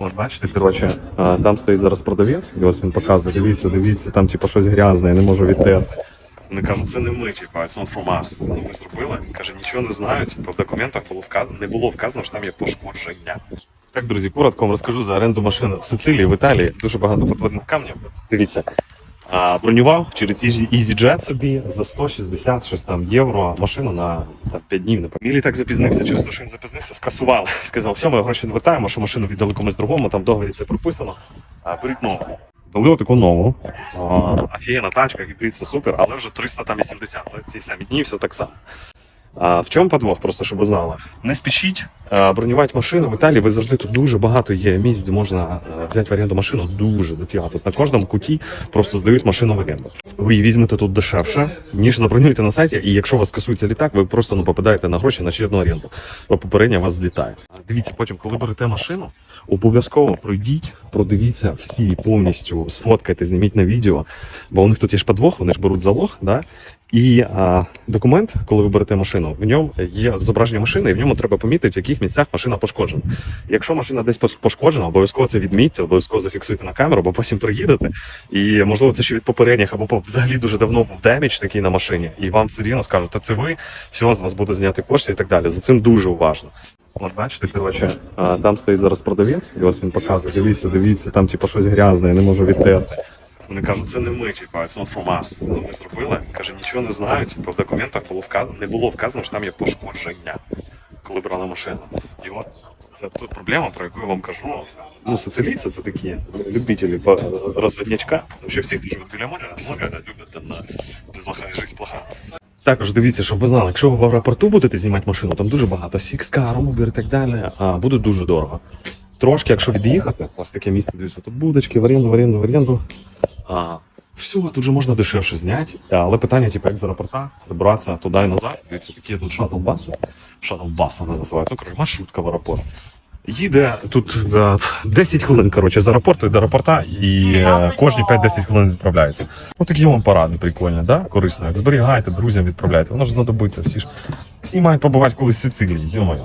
От бачите, коротше, там стоїть зараз продавець, і ось він показує, дивіться, дивіться, там типу щось грязне, я не можу відтерти. Вони кажуть, це не ми, типу, it's not from us. Ну, ми зробили. Каже, нічого не знаю, типу, в документах було вказано, не було вказано, що там є пошкодження. Так, друзі, коротко вам розкажу за оренду машин в Сицилії, в Італії. Дуже багато подводних камнів. Дивіться. А, бронював через Easy- EasyJet собі за 160 щось там євро машину на там, 5 днів. Не. Мій літак запізнився через те, що він запізнився, скасували. Сказав, все, ми гроші не вертаємо, що машину віддали комусь другому, там в договорі це прописано. А, беріть нову. Дали отаку нову. Офігенна тачка, гібрид, це супер, але вже 380, так, ті самі дні, все так само. А, в чому подвох, просто щоб ви знали? Не спішіть бронювати машину в Італії. Ви завжди тут дуже багато є місць, де можна е, взяти в оренду машину. Дуже дофіга. Тут на кожному куті просто здають машину в оренду. Ви її візьмете тут дешевше, ніж забронюєте на сайті. І якщо у вас касується літак, ви просто ну попадаєте на гроші на ще одну оренду. Бо попередня вас злітає. Дивіться, потім, коли берете машину, обов'язково пройдіть, продивіться всі повністю, сфоткайте, зніміть на відео. Бо у них тут є ж подвох, вони ж беруть залог, да? І а, документ, коли ви берете машину, в ньому є зображення машини, і в ньому треба помітити, в яких місцях машина пошкоджена. Якщо машина десь пошкоджена, обов'язково це відмітьте, обов'язково зафіксуйте на камеру, бо потім приїдете. І можливо це ще від попередніх, або взагалі дуже давно був демідж такий на машині, і вам все рівно скажуть, та це ви, все, з вас буде зняти кошти і так далі. За цим дуже уважно. От бачите, коротше, там стоїть зараз продавець, і ось він показує, дивіться, дивіться, там типу щось грязне, я не можу відтерти. Вони кажуть, це не ми, типу, it's not from us. Ну, ми зробили. Каже, нічого не знаю. Типу, в документах було вказано, не було вказано, що там є пошкодження, коли брали машину. І от це тут проблема, про яку я вам кажу. Ну, сицилійці це такі любителі по- розвіднячка, тому що всі, хто живуть біля моря, моря люблять там на без лоха і життя плоха. Також дивіться, щоб ви знали, якщо ви в аеропорту будете знімати машину, там дуже багато Сікска, Рубер і так далі, а буде дуже дорого. Трошки, якщо від'їхати, ось таке місце, дивіться, тут будочки, в оренду, в оренду, в оренду. А, все, тут же можна дешевше зняти, але питання, типу, як з аеропорта добратися туди і назад. Дивіться, такі тут шаттл-баси. Шаттл-бас вони називають. Ну, коротше, маршрутка в аеропорт. Їде тут е, 10 хвилин, коротше, з аеропорту до аеропорта, і е, кожні 5-10 хвилин відправляється. Ось такі вам поради прикольні, да? корисно. Зберігайте, друзям відправляйте. Воно ж знадобиться всі ж. Всі мають побувати колись в Сицилії, йомаю.